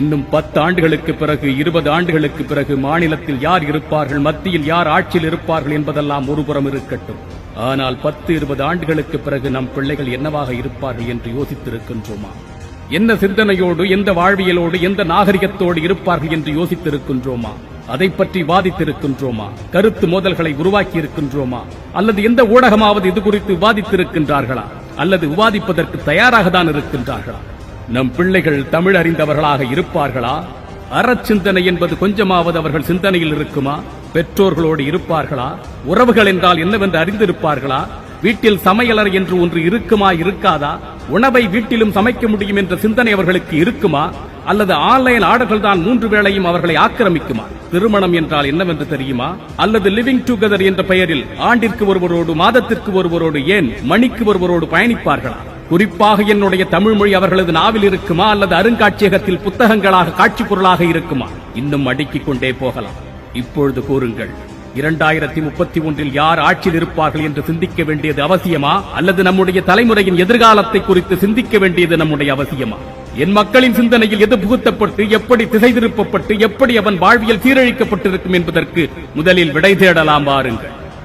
இன்னும் பத்து ஆண்டுகளுக்கு பிறகு இருபது ஆண்டுகளுக்கு பிறகு மாநிலத்தில் யார் இருப்பார்கள் மத்தியில் யார் ஆட்சியில் இருப்பார்கள் என்பதெல்லாம் ஒருபுறம் இருக்கட்டும். ஆனால் பத்து இருபது ஆண்டுகளுக்கு பிறகு நம் பிள்ளைகள் என்னவாக இருப்பார்கள் என்று யோசித்திருக்கின்றோமா? என்ன சிந்தனையோடு எந்த வாழ்வியலோடு எந்த நாகரிகத்தோடு இருப்பார்கள் என்று யோசித்திருக்கின்றோமா? அதை பற்றி வாதித்திருக்கின்றோமா? கருத்து மோதல்களை உருவாக்கி இருக்கின்றோமா அல்லது எந்த ஊடகமாவது இது குறித்து விவாதித்திருக்கின்றார்களா? அல்லது விவாதிப்பதற்கு தயாராக தான் இருக்கின்றார்களா? நம் பிள்ளைகள் தமிழ் அறிந்தவர்களாக இருப்பார்களா? அறச்சிந்தனை என்பது கொஞ்சமாவது அவர்கள் சிந்தனையில் இருக்குமா? பெற்றோர்களோடு இருப்பார்களா? உறவுகள் என்றால் என்னவென்று அறிந்திருப்பார்களா? வீட்டில் சமையலர் என்று ஒன்று இருக்குமா இருக்காதா? உணவை வீட்டிலும் சமைக்க முடியும் என்ற சிந்தனை அவர்களுக்கு இருக்குமா? அல்லது ஆன்லைன் ஆர்டர்கள் தான் மூன்று வேளையும் அவர்களை ஆக்கிரமிக்குமா? திருமணம் என்றால் என்னவென்று தெரியுமா? அல்லது லிவிங் டுகெதர் என்ற பெயரில் ஆண்டிற்கு ஒருவரோடு மாதத்திற்கு ஒருவரோடு ஏன் மணிக்கு ஒருவரோடு பயணிப்பார்களா? குறிப்பாக என்னுடைய தமிழ் மொழி அவர்களது நாவில் இருக்குமா அல்லது அருங்காட்சியகத்தில் புத்தகங்களாக காட்சி பொருளாக இருக்குமா? இன்னும் அடுக்கிக் கொண்டே போகலாம். இப்பொழுது கூறுங்கள் இரண்டாயிரத்தி முப்பத்தி ஒன்றில் யார் ஆட்சியில் இருப்பார்கள் என்று சிந்திக்க வேண்டியது அவசியமா? அல்லது நம்முடைய தலைமுறையின் எதிர்காலத்தை குறித்து சிந்திக்க வேண்டியது நம்முடைய அவசியமா? என் மக்களின் சிந்தனையில் எது புகுத்தப்பட்டு எப்படி திசை திருப்பப்பட்டு எப்படி அவன் வாழ்வியல் சீரழிக்கப்பட்டிருக்கும் என்பதற்கு முதலில் விடை தேடலாம் வாருங்கள்.